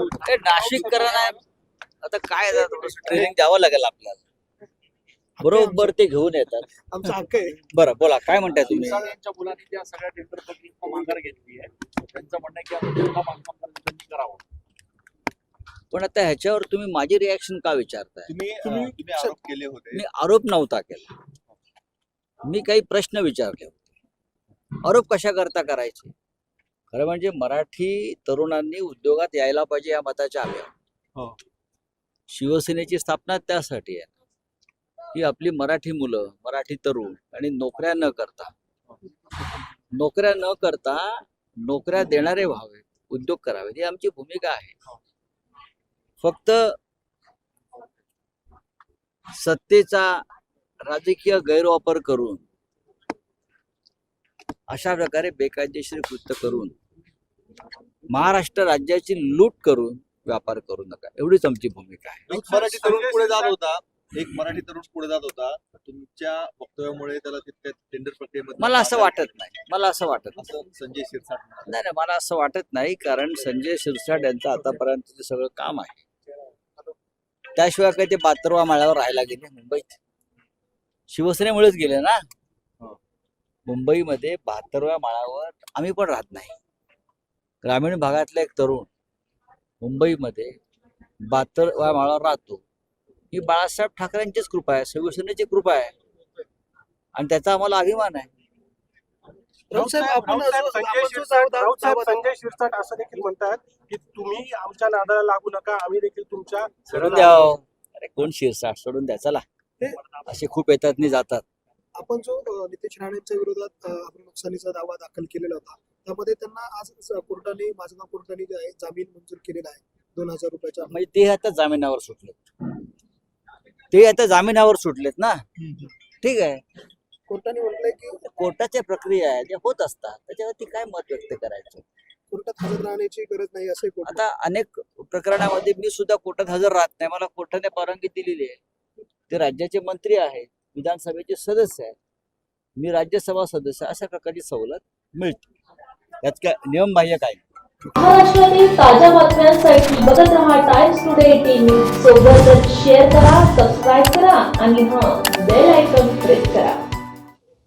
ते नाशिककरण आहे? आता काय ट्रेनिंग द्यावं लागेल आपल्याला. बरोबर ते घेऊन येतात. आमचा हक्क आहे. बरं बोला काय म्हणताय तुम्ही? मिसाळ यांच्या मुलांनी ज्या सगळ्या टेंडर प्रक्रिया माघार घेतली आहे. त्यांचं म्हणणं आहे की आता जिल्हा बांधकाम त्यांनी करावं. पण आता ह्याच्यावर तुम्ही माझी रिॲक्शन का विचारताय? तुम्ही अं, तुम्ही- तुम्ही आरोप केले होते. मी आरोप नव्हता केला. मी काही प्रश्न विचारले होते. आरोप कशा करता करायचे? खरं म्हणजे मराठी तरुणांनी उद्योगात यायला पाहिजे या मताच्या आम्ही आहोत. हो. शिवसेनेची स्थापना त्यासाठी आहे की आपली मराठी मुलं मराठी तरुण आणि नोकऱ्या न करता नोकऱ्या न करता नोकऱ्या देणारे व्हावे उद्योग करावे ही आमची भूमिका आहे फक्त सत्तेचा राजकीय गैरवापर करून अशा प्रकारे बेकायदेशीर कृत्य करून महाराष्ट्र राज्याची लूट करून व्यापार करू नका. एवढीच आमची भूमिका आहे. एक मराठी तरुण पुढे जात होता. एक मराठी तरुण पुढे जात होता. तुमच्या वक्तव्यामुळे त्याला तितक्या टेंडर प्रक्रियेमध्ये मला असं वाटत नाही. मला असं वाटत असं संजय शिरसाट. नाही नाही मला असं वाटत नाही कारण संजय शिरसाट यांचं आतापर्यंतचं सगळं काम आहे त्याशिवाय काही ते बातरवा माळ्यावर राहायला गेले मुंबईत. शिवसेनेमुळेच गेले ना. मुंबईमध्ये बहात्तरव्या माळावर आम्ही पण राहत नाही. ग्रामीण भागातला एक तरुण मुंबईमध्ये बहात्तरव्या माळावर राहतो. ही बाळासाहेब ठाकरेंचीच कृपा आहे शिवसेनेची कृपा आहे. आणि त्याचा आम्हाला अभिमान आहे. असं- संजय शिरसाट- देखील म्हणतात की तुम्ही आमच्या नादाला लागू नका आम्ही देखील तुमच्या सोडून द्या. हो. अरे कोण शिरसाट? सोडून द्या चला. असे खूप येतात आणि जातात. आपण जो नितेश राणेंच्या विरोधात नुकसानीचा दावा दाखल केलेला होता त्यामध्ये त्यांना आज कोर्टाने माझगाव कोर्टाने जे आहे जामीन मंजूर केलेला आहे दोन हजार रुपयाच्या म्हणजे ते आता जामिनावर सुटलेत. ते आता जामिनावर सुटलेत ना? ठीक आहे. कोर्टाने म्हटलंय की कोर्टाच्या प्रक्रिया आहे ज्या होत असतात त्याच्यावरती काय मत व्यक्त करायचं? कोर्टात हजर राहण्याची गरज नाही असे आता अनेक प्रकरणामध्ये मी सुद्धा कोर्टात हजर राहत नाही. मला कोर्टाने परवानगी दिलेली आहे. ते राज्याचे मंत्री आहेत विधानसभेचे सदस्य आहेत. मी राज्यसभा सदस्य अशा प्रकारची सवलत मिळते. यात काय नियम बाह्य काय? महाराष्ट्रातील ताज्या बातम्यांसाठी बघत रहा टाइम्स टुडे टीव्ही. सोबतच शेअर करा सबस्क्राईब करा आणि हां बेल आयकॉन प्रेस करा.